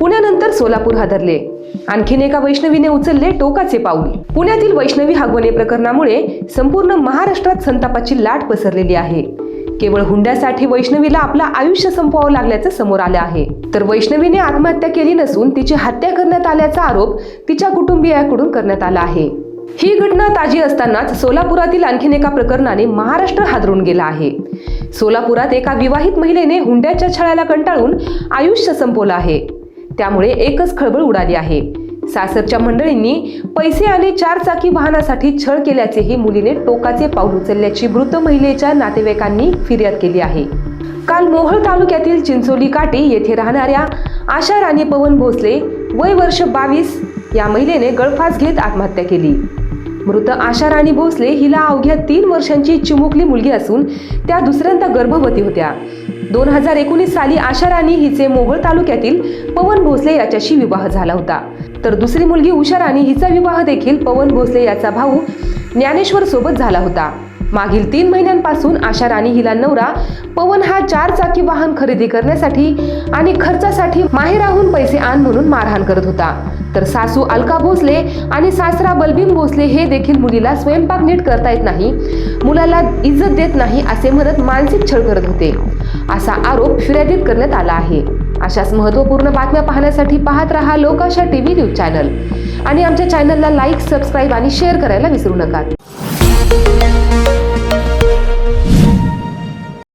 पुण्यानंतर सोलापूर हादरले. आणखीन एका वैष्णवीने उचलले टोकाचे पाऊल. पुण्यातील वैष्णवी हागवणे प्रकरणामुळे संपूर्ण महाराष्ट्रात संतापाची लाट पसरलेली आहे. केवळ हुंड्यासाठी वैष्णवीला आपलं आयुष्य संपवावं लागल्याचं समोर आलं आहे. तर वैष्णवीने आत्महत्या केली नसून तिची हत्या करण्यात आल्याचा आरोप तिच्या कुटुंबियाकडून करण्यात आला आहे. ही घटना ताजी असतानाच सोलापुरातील आणखीन एका प्रकरणाने महाराष्ट्र हादरून गेला आहे. सोलापुरात एका विवाहित महिलेने हुंड्याच्या छळाला कंटाळून आयुष्य संपवलं आहे. त्यामुळे एकच खळबळ उडाली आहे. सासरच्या मंडळींनी पैसे आणि चारचाकी वाहनासाठी छळ केल्याचेही मुलीने टोकाचे पाऊल उचलल्याची मृत महिलेच्या नातेवाईकांनी फिर्याद केली आहे. काल मोहोळ तालुक्यातील चिंचोली काटे येथे राहणाऱ्या आशा राणी पवन भोसले वय वर्ष बावीस या महिलेने गळफास घेत आत्महत्या केली. मृत आशा राणी भोसले हिला अवघ्या तीन वर्षांची चिमुकली मुलगी असून त्या दुसऱ्यांदा गर्भवती होत्या. दोन हजार एकोणीस साली आशा राणी हिचे मोहोळ तालुक्यातील पवन भोसले याच्याशी विवाह झाला होता. तर दुसरी मुलगी उषा राणी हिचा विवाह देखील पवन भोसले याचा भाऊ ज्ञानेश्वर सोबत झाला होता. मागील तीन महिन्यांपासून आशा राणी हिला नवरा पवन हा चार चाकी वाहन खरेदी करण्यासाठी आणि खर्चासाठी माहेराहून पैसे आण म्हणून मारहाण करत होता. तर सासू अलका भोसले आणि सासरा बलबीन भोसले हे देखील मुलीला स्वयंपाक नीट करता येत नाही. मुलाला इज्जत देत नाही असे म्हणत मानसिक छळ करत होते. असा आरोप फिर्यादीत करण्यात आला आहे. अशाच महत्त्वपूर्ण बातम्या पाहण्यासाठी पाहत रहा लोकाशा टीव्ही न्यूज चॅनल. आणि आमच्या चॅनलला लाईक सबस्क्राईब आणि शेअर करायला विसरू नका.